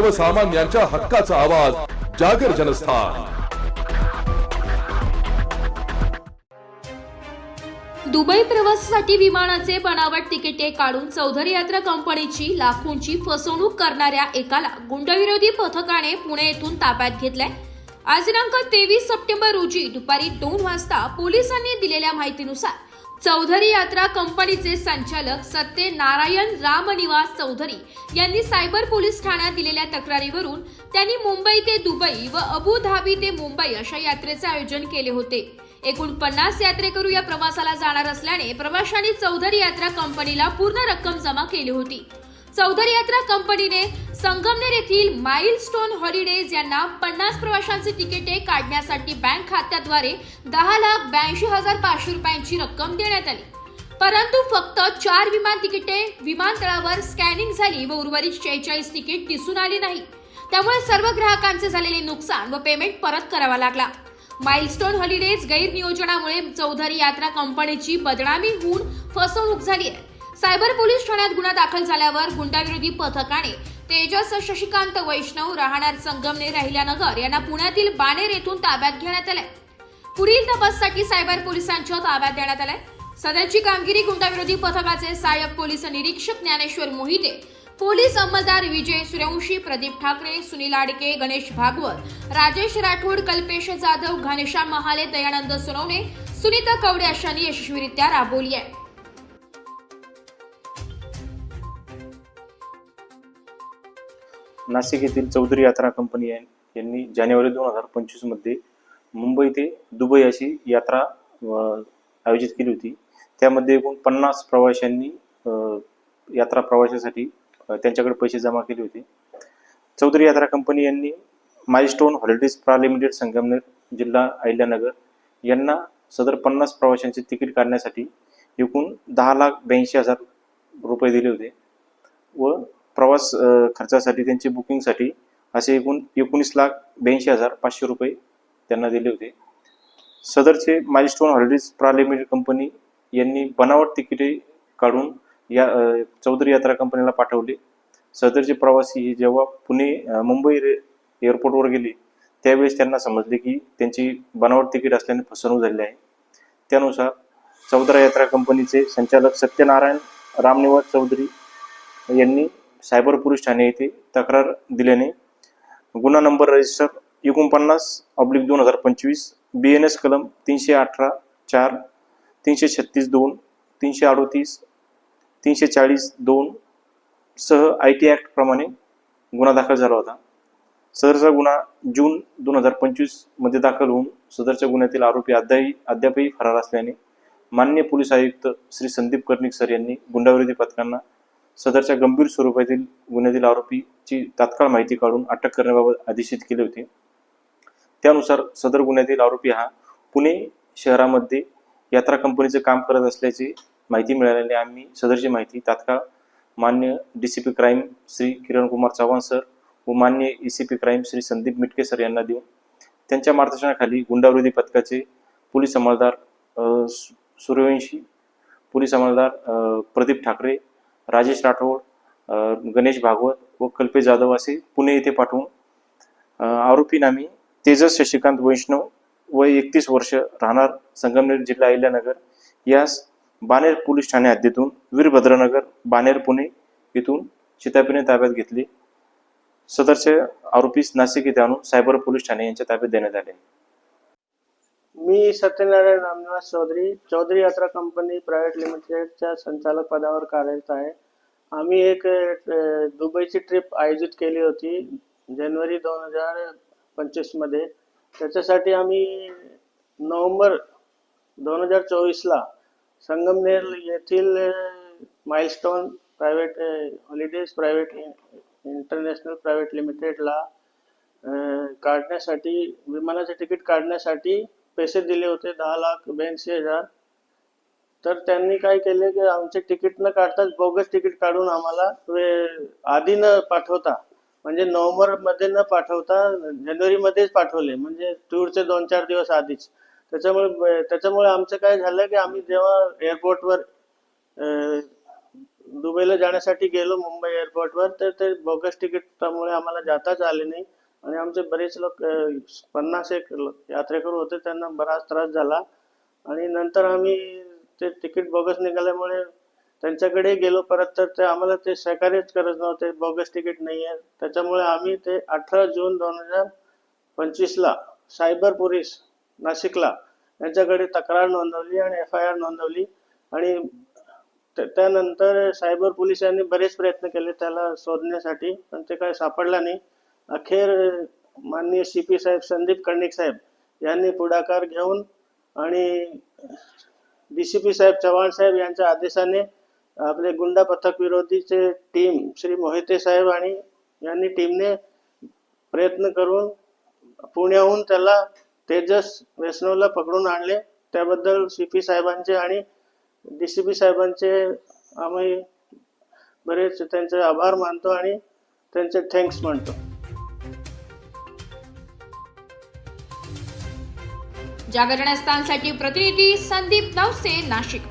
सर्वसामान्यांच्या हक्काचा आवाज जागर जनस्थान. दुबई प्रवासासाठी विमानाचे बनावट तिकिटे काढून चौधरी यात्रा कंपनीची लाखोंची फसवणूक करणाऱ्या एकाला गुंडविरोधी पथकाने पुणे येथून ताब्यात घेतलाय. आज दिनांक तेवीस सप्टेंबर रोजी दुपारी दोन वाजता पोलिसांनी दिलेल्या माहितीनुसार चौधरी यात्रा कंपनीचे संचालक सत्यनारायण रामनिवास चौधरी यांनी सायबर पोलीस ठाण्यात दिलेल्या तक्रारीवरून त्यांनी मुंबई ते दुबई व अबू धाबी ते मुंबई अशा यात्रेचे आयोजन केले होते. एकूण पन्नास यात्रेकरू या प्रवासाला जाणार असल्याने प्रवाशांनी चौधरी यात्रा कंपनीला पूर्ण रक्कम जमा केली होती. चौधरी यात्रा कंपनीने संगमनेर येथील माइलस्टोन हॉलिडेज यांना पन्नास प्रवाशांचे तिकिटे काढण्यासाठी बँक खात्याद्वारे दहा लाख ब्याऐंशी हजार पाचशे रुपयांची रक्कम देण्यात आली. परंतु फक्त चार विमान तिकिटे विमानतळावर स्कॅनिंग झाली व उर्वरित शेहेचाळीस तिकीट दिसून आली नाही. त्यामुळे सर्व ग्राहकांचे झालेले नुकसान व पेमेंट परत करावा लागला. माइलस्टोन हॉलिडेज गैरनियोजनामुळे चौधरी यात्रा कंपनीची बदनामी होऊन फसवणूक झाली आहे. सायबर पोलीस ठाण्यात गुन्हा दाखल झाल्यावर गुंडाविरोधी पथकाने तेजस शशिकांत वैष्णव राहणार संगमनेर राहिल्यानगर यांना पुण्यातील बाणेर येथून ताब्यात घेण्यात आलंय. पुढील तपाससाठी सायबर पोलिसांच्या ताब्यात देण्यात आलंय. सदरची कामगिरी गुंडाविरोधी पथकाचे सहाय्यक पोलीस निरीक्षक ज्ञानेश्वर मोहिते पोलीस अंमलदार विजय सूर्यवंशी प्रदीप ठाकरे सुनील आडके गणेश भागवत राजेश राठोड कल्पेश जाधव घनश्याम महाले दयानंद सोनवणे सुनीता कवडे अशांनी यशस्वीरित्या राबवली आहे. नाशिक येथील चौधरी यात्रा कंपनी यांनी जानेवारी दोन हजार पंचवीसमध्ये मुंबई ते दुबई अशी यात्रा आयोजित केली होती. त्यामध्ये एकूण पन्नास प्रवाशांनी यात्रा प्रवाशासाठी त्यांच्याकडे पैसे जमा केले होते. चौधरी यात्रा कंपनी यांनी माइलस्टोन हॉलिडेज प्रा लिमिटेड संगमनेर जिल्हा अहिल्यानगर यांना सदर पन्नास प्रवाशांचे तिकीट काढण्यासाठी एकूण दहा लाख ब्याऐंशी हजार रुपये दिले होते व प्रवास खर्चासाठी त्यांची बुकिंगसाठी असे एकूण एकोणीस लाख ब्याऐंशी हजार पाचशे रुपये त्यांना दिले होते. सदरचे माइलस्टोन हॉलिडेज प्रा लिमिटेड कंपनी यांनी बनावट तिकिटे काढून या चौधरी यात्रा कंपनीला पाठवले. सदरचे प्रवासी हे जेव्हा पुणे मुंबई रे एअरपोर्टवर गेले त्यावेळेस त्यांना समजले की त्यांची बनावट तिकीट असल्याने फसवणूक झाली आहे. त्यानुसार चौधरा यात्रा कंपनीचे संचालक सत्यनारायण रामनिवास चौधरी यांनी सायबर पोलीस ठाणे येथे तक्रार दिल्याने गुन्हा नंबर रजिस्टर एकोणपन्नास ऑब्लिक दोन हजार पंचवीस बी एन एस कलम तीनशे अठरा चार तीनशे छत्तीस दोन तीनशे अडोतीस तीनशे चाळीस दोन सह आय टी ॲक्टप्रमाणे गुन्हा दाखल झाला होता. सदरचा गुन्हा जून दोन हजार पंचवीसमध्ये दाखल होऊन सदरच्या गुन्ह्यातील आरोपी अद्यापही अद्यापही फरार असल्याने मान्य पोलीस आयुक्त श्री संदीप कर्णिक सर यांनी गुंडाविरोधी पथकांना सदरच्या गंभीर स्वरूपातील गुन्ह्यातील आरोपीची तात्काळ माहिती काढून अटक करण्याबाबत आदेशित केले होते. त्यानुसार सदर गुन्ह्यातील आरोपी हा पुणे शहरामध्ये यात्रा कंपनीचे काम करत असल्याची माहिती मिळाल्याने आम्ही सदरची माहिती तात्काळ मान्य D C P crime Shri Kiran Kumar Chavan sir व मान्य E C P crime Shri Sandeep Mitke sir यांना देऊन त्यांच्या मार्गदर्शनाखाली गुंडाविरोधी पथकाचे पोलीस अंमलदार सु- सूर्यवंशी पोलीस अंमलदार प्रदीप ठाकरे राजेश राठोड गणेश भागवत व कल्पेश जाधव असे पुणे येथे पाठवून आरोपी नामी तेजस शशिकांत वैष्णव वय एकतीस वर्ष राहणार संगमनेर जिल्हा अहिल्यानगर यास बानेर पोलीस ठाणे हद्दीतून वीरभद्रनगर बानेर पुणे येथून चितापीने ताब्यात घेतली. सदरचे आरोपीस नाशिक येथे आणून सायबर पोलीस ठाणे यांच्या ताब्यात देण्यात आले. मी सत्यनारायण रामनिवास चौधरी चौधरी यात्रा कंपनी प्रायव्हेट लिमिटेडच्या संचालक पदावर कार्यरत आहे. आम्ही एक दुबईची ट्रिप आयोजित केली होती जानेवारी दोन हजार पंचवीसमध्ये त्याच्यासाठी आम्ही नोव्हेंबर दोन हजार चोवीसला संगमनेर येथील milestone private holidays private international private लिमिटेडला काढण्यासाठी विमानाचे तिकीट काढण्यासाठी पैसे दिले होते दहा लाख ब्याऐंशी हजार. तर त्यांनी काय केले की आमचे तिकीट न काढताच बोगस तिकीट काढून आम्हाला आधी न पाठवता म्हणजे नोव्हेंबरमध्ये न पाठवता जानेवारी मध्येच पाठवले म्हणजे टूरचे दोन चार दिवस आधीच. त्याच्यामुळे त्याच्यामुळे आमचं काय झालं की आम्ही जेव्हा एअरपोर्टवर दुबईला जाण्यासाठी गेलो मुंबई एअरपोर्टवर तर ते बोगस तिकीटामुळे आम्हाला जाताच आले नाही. आणि आमचे बरेच लोक पन्नास एक लोक यात्रेकरू होते त्यांना बराच त्रास झाला. आणि नंतर आम्ही ते तिकीट बोगस निघाल्यामुळे त्यांच्याकडे गेलो परत तर ते आम्हाला ते सहकार्यच करत नव्हते बोगस तिकीट नाही आहे त्याच्यामुळे आम्ही ते अठरा जून दोन हजार पंचवीसला सायबर पोलीस नाशिकला यांच्याकडे तक्रार नोंदवली आणि एफ आय आर नोंदवली. आणि त्यानंतर सायबर पोलिसांनी बरेच प्रयत्न केले त्याला शोधण्यासाठी पण ते काही सापडला नाही. अखेर माननीय सी पी साहेब संदीप कर्णिक साहेब यांनी पुढाकार घेऊन आणि डी सी पी साहेब चव्हाण साहेब यांच्या आदेशाने आपले गुंडा पथक विरोधीचे टीम श्री मोहिते साहेब आणि यांनी टीमने प्रयत्न करून पुण्याहून त्याला तेजस वैष्णवला पकडून आणले. त्याबद्दल सी पी साहेबांचे आणि डी सी पी साहेबांचे आम्ही बरेच त्यांचे आभार मानतो आणि त्यांचे थँक्स म्हणतो. जागरणस्थानसाठी प्रतिनिधी संदीप नवसे नाशिक.